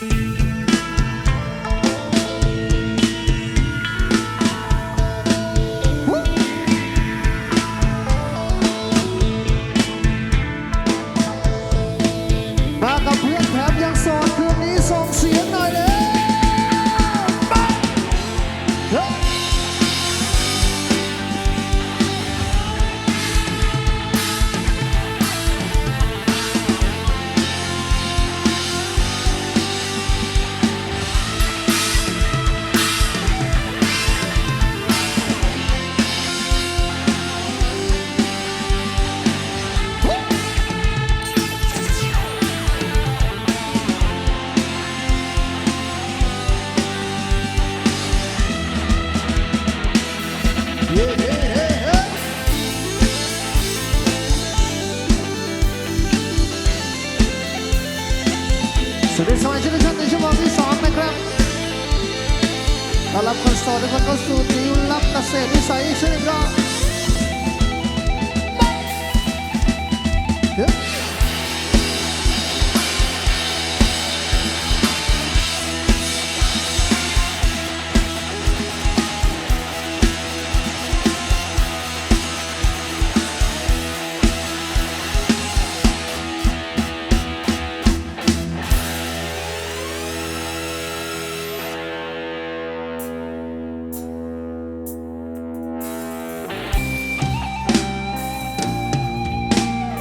มา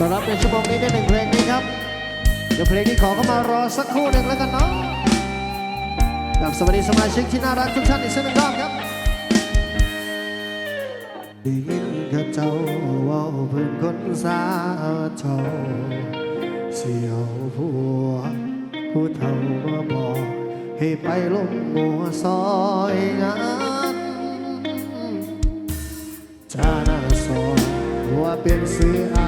ต้อรับในชั่วโมงนี้ได้หนึ่งเพลงนี้ครับ เดี๋ยวเพลงนี้ขอเข้ามารอสักครู่หนึ่งแล้วกันเนาะกับสวัสดีสมาชิกที่น่ารักทุกท่านอีกสักหนึ่งรอบครับได้ยินข้าเจ้าเว่าเพื่อนคนสาเจ้าเสียวผัวผู้เฒ่ามาบอกให้ไปลงมัวซอยงานจาน้าซอยว่าเป็นซื้ออ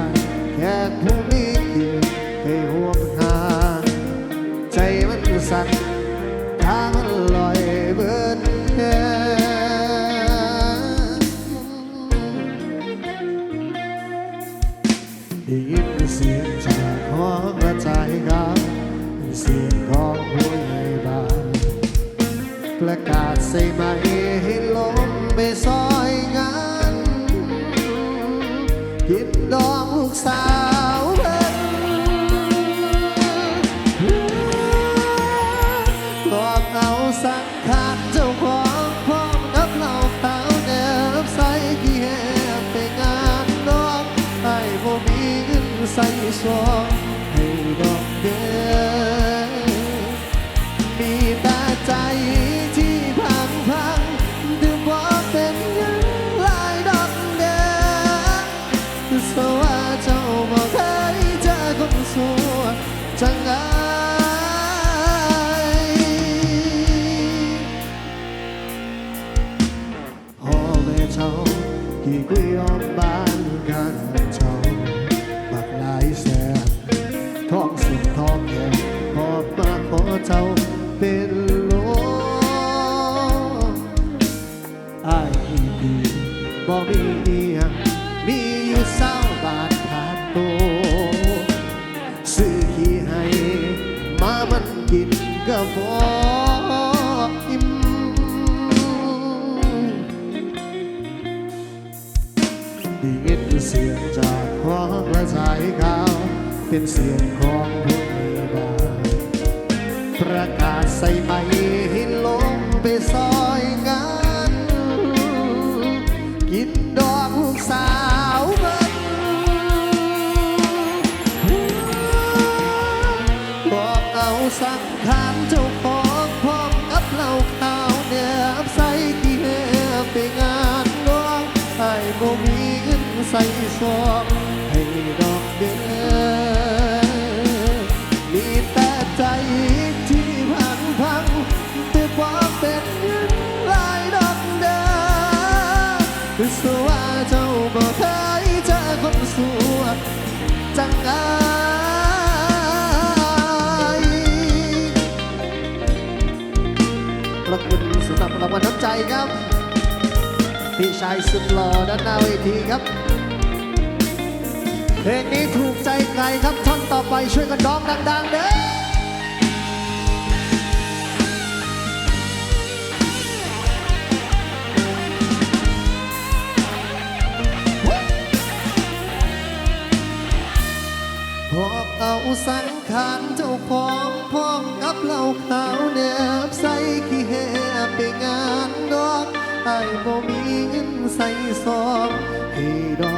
ายแค่ผู้มีเกียรติให้ห่วงหา ใจมันสั่นตางมันลอยเบิดแค่ได้ยินเสียงจากห้องกระจายกาวเสียงของผู้ใหญ่บ้านประกาศใส่ไหมให้ลงไปซอ ที่ให้มามันกินก็พออิ่มได้ยินเสียงจากห้องกระสายขาว เป็นเสียงของผู้มีบ้าประกาศใส่ไม้ สองให้ดอกเด้อมีแต่ใจที่พังพังแต่ความเป็นเงินลายดอกเด้อคือสว่าเจ้าบ่เคยเจอคนสวยจังไงขอบคุณสำหรับรางวัลน้ำใจครับ พี่ชายสุดหล่อด้านหน้าเวทีครับ เพลงนี้ถูกใจใครครับท่อนต่อไปช่วยกันร้องดังๆเด้อหอกเอาสังขารเจ้าของพร้อมกับเหล่าขาวแนบใส่ขี้แหไปงานดอกไอ้บ่มีเงินใส่ซองให้ดอก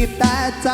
มีแต่ใ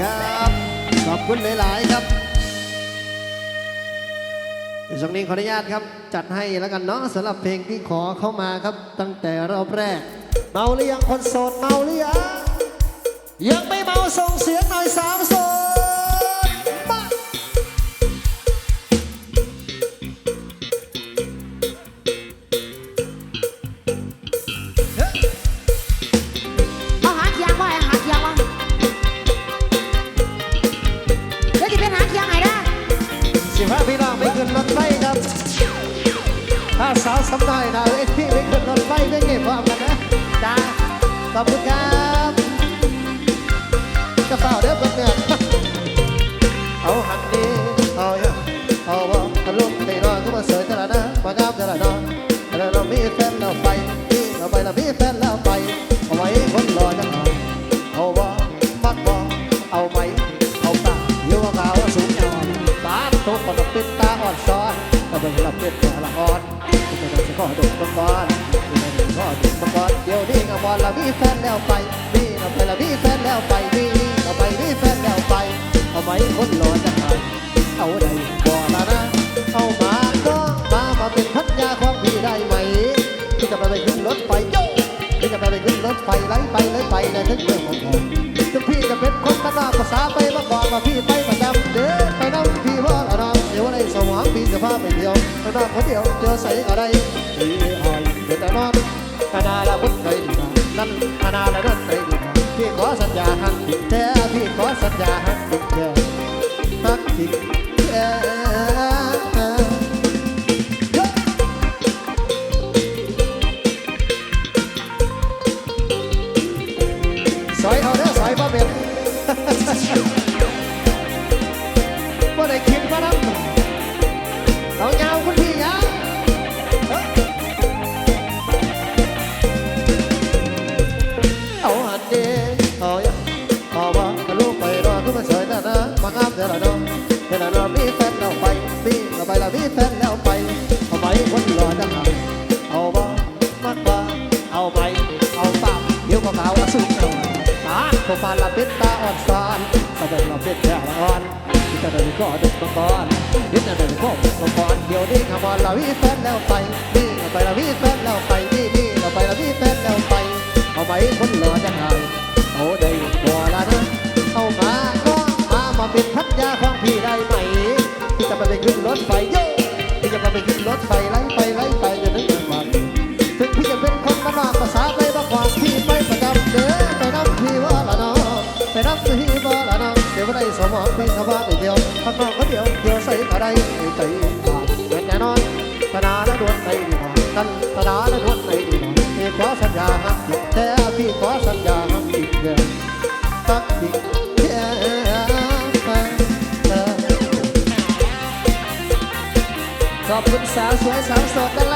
ครับ ขอบคุณหลาย ๆ ครับเดี๋ยวช่วงนี้ขออนุญาตครับ จัดให้แล้วกันเนาะสำหรับเพลงที่ขอเข้ามาครับ ตั้งแต่รอบแรก เมาหรือยังคนโสดเมาหรือยังยังไม่เมาส่งเสียงหน่อยสามโสด ขอบคุณครับกระเป๋าเด้อเพื่อนเนี่ยเอาหันดีเอาเยอะเอาว่าทะลุไปนอนก็มาเสยเท่านั้นมางามเท่านั้นแล้วเรามีแฟนเราไปนี่เราไปเรามีแฟนเราไปเอาไว้คนรอจะหน่อยเอาว่ามักว่าเอาไหมเอาตาอยู่ว่าขาวสูงยาวตาโตกว่าปิดตาอ่อนซ้อนก็เป็นลำเป็ดแต่ละอ่อนที่จะโดนข้อดุมังกรที่ นี้กับบอลามีแฟนแล้วไปนี่เราไปเรามีแฟนแล้วไปนี่เราไปมีแฟนแล้วไปเอาไหมคนรอจะหายเอาได้บ่ละนะเอามาก็มามาเป็นพันยาของพี่ได้ไหมที่จะไปไปขึ้นรถไฟโยที่จะไปไปขึ้นรถไฟไหลไปไหลไปเลยถึงเมืองของผมถึงพี่จะเป็นคนบ้านนอกภาษาไปมาก่อนมาพี่ไปประจำเด้อไปน้ำพี่ว่าละน้องเดี๋ยวในสมองพี่จะพาไปเที่ยวไปนอกคนเดียวเจอใส่อะไรพี่หอยเดี๋ยวแต่นอนอาณาละบุญใจดีนะ นั้นอาณาละนั่นใจดีพี่ขอสัญญาหักจริงแท้พี่ขอสัญญาหักจริงแท้หักจริงแท้ ก็ดึกมาก่อนยึดจะเดินก็มาก่อนเดี๋ยวนี้ขบวนเราวิแฟนแล้วไปนี่เราไปเราวิแฟนแล้วไปนี่นี่เราไปเราวิแฟนแล้วไป เอาไปคนรอจะหายเอาได้บัวละนะเอามาก็มามาเป็นพันยาของพี่ได้ไหมที่จะไปขึ้นรถไฟโยที่จะไปขึ้นรถไฟไล่ไปไล่ไปจนถึงเมืองบางถึงพี่จะเป็นคนบ้านนอกภาษาไปบ้าความพี่ไปประจำเด้อไปน้ำพี่ว่าละน้องไปน้ำพี่ว่าละน้องเดี๋ยวได้สมองพี่สบายาวสวยสาวโสดด้านล่าง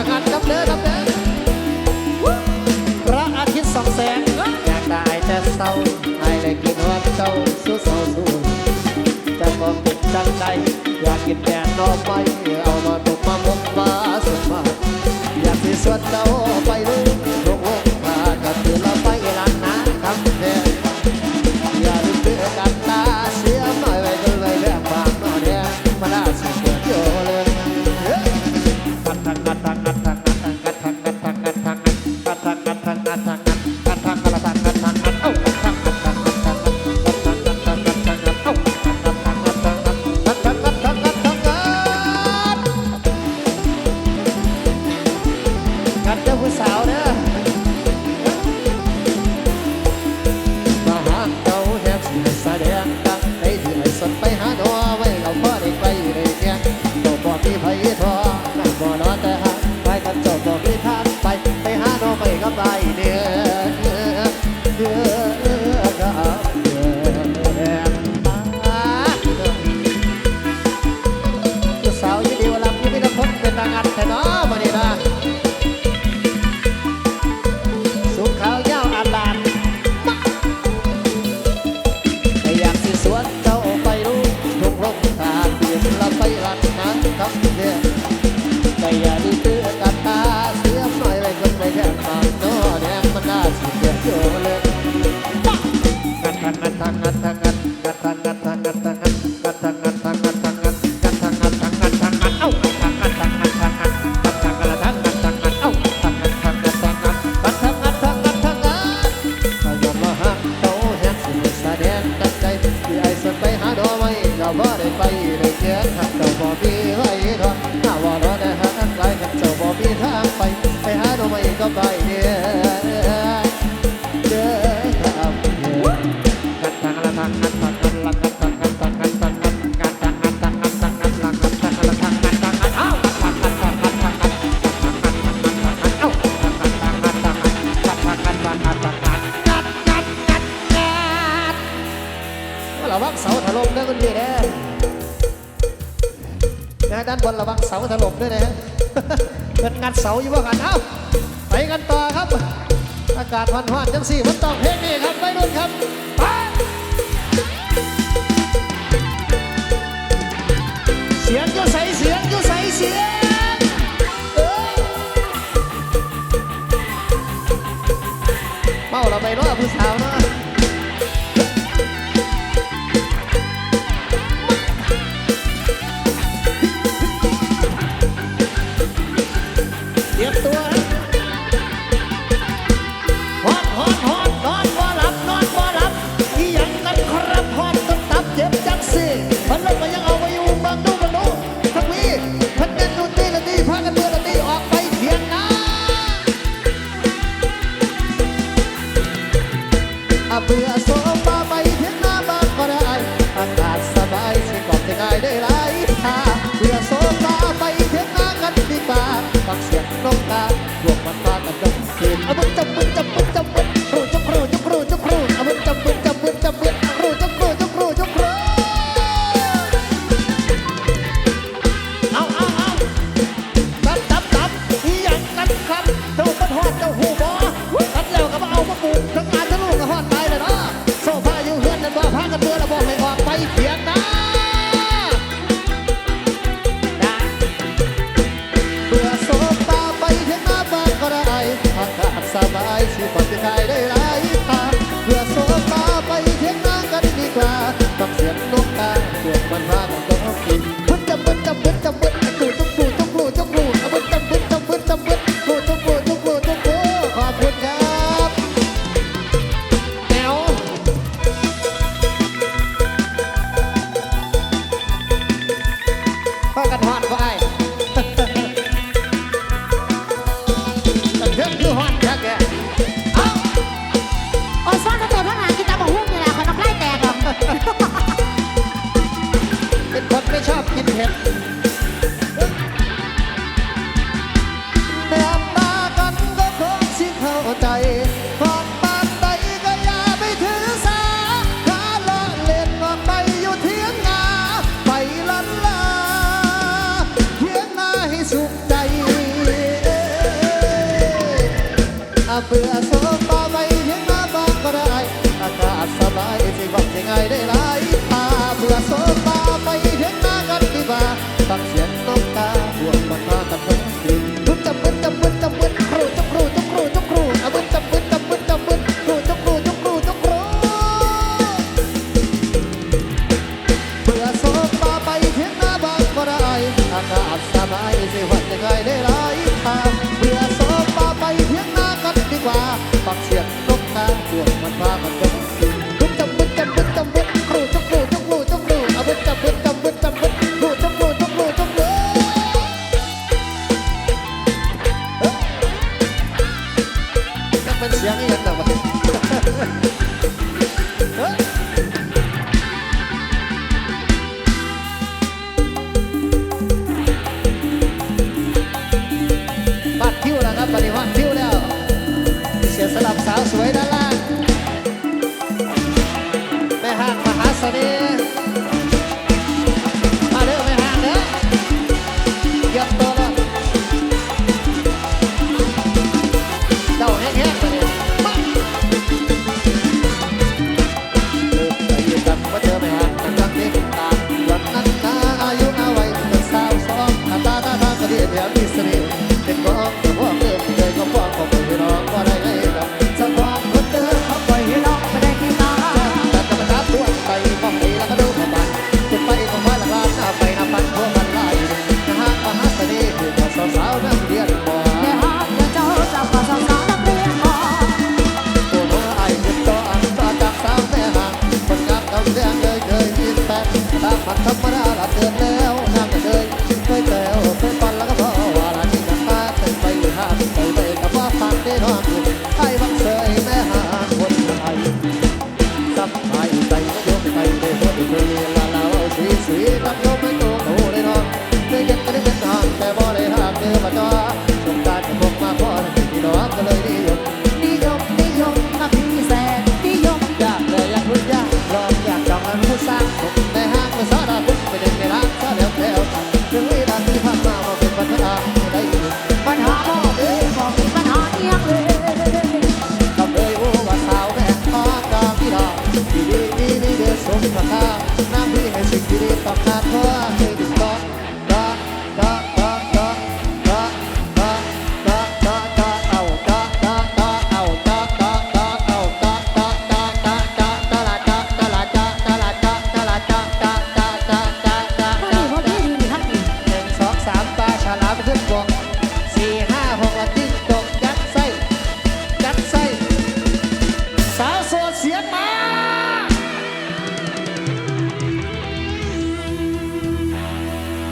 รักันครับเด้อครับเด้อพระอาทิตย์ส่องแสงอยากตายต่เศร้าให้ได้กินหัวเจ้าสู้เศร้าสู้จะบอกติดจังใจอยากกินแดดนอไปเอามาตุกมามุกมา ดเสาอยู่บ่ากันครับไปกันต่อครับ อากาศพันหวานจังสี่มันต้องเพลงนี้ครับไปรุ่นครับ ไงได้ละ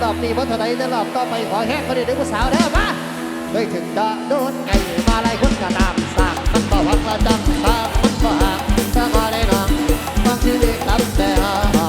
อบนี้วัฒนใในรอบต่อไปขอแหกคนเดียวผู้สาวเด้อมาเลยถึงจะโดนไก่มาลายคนกระตามสากมันบ่หวังระาจำตามันบ่หากถ้ามาได้น้องฟังชื่อเด็กตั้งแต่หา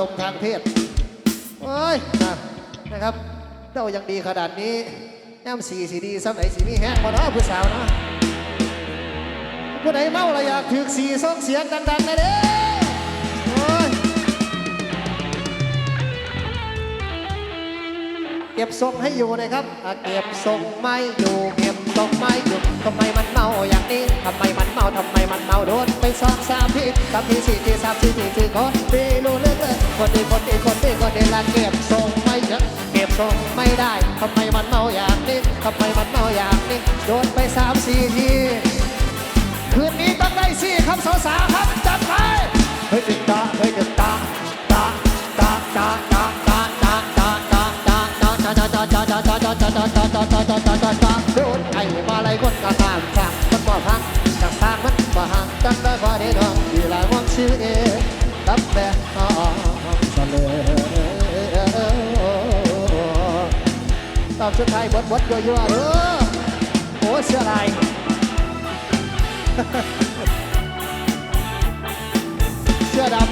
ลมทางเพศเอ้ยนะนะครับเจ้ายังดีขนาดนี้แอมสีสีดีสักไหนสีนี่แฮะมอเนาะผู้สาวนะผู้ใดเมาละอยากถือสีซ่งเสียงดังๆนยเด้อเก็บทรงให้อยู่นะครับเก็บทรงไม่อยู่ ตกไม้หยุทำไมมันเมาอย่างนี้ทำไมมันเมาทำไมมันเมาโดนไปสองสามทีสามทีสี่ทีสามสี่ทีสี่คนดีรู้เรื่องเลยคนดีคนดีคนดีก็เดีละเก็บทรงไม่เยอะเก็บทรงไม่ได้ทำไมมันเมาอย่างนี้ทำไมมันเมาอย่างนี้โดนไปสามสี่ทีคืนนี้ต้องได้สี่คำสาวๆครับจัดไปเฮ้ยติดตาเฮ้ยติดตาตาตาตาตาตาตาตาตาตาตาตาตาตาตาตาตาตา กันได้พอได้ดองที่หลายวังชื่อเองกับแม่หอมเฉลยตอบชุดไทยบดบดยั่วยั่วๆเด้อโอ้เสื้อลายเสื้อดำ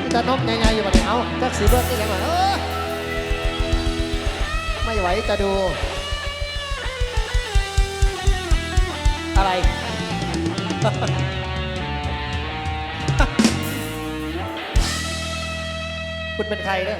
นี่ตานมยังไงอยู่บ้านเอาจักสีเบิร์ดนี่ยังไงเออไม่ไหวจะดู คุณเป็นใครเนี่ย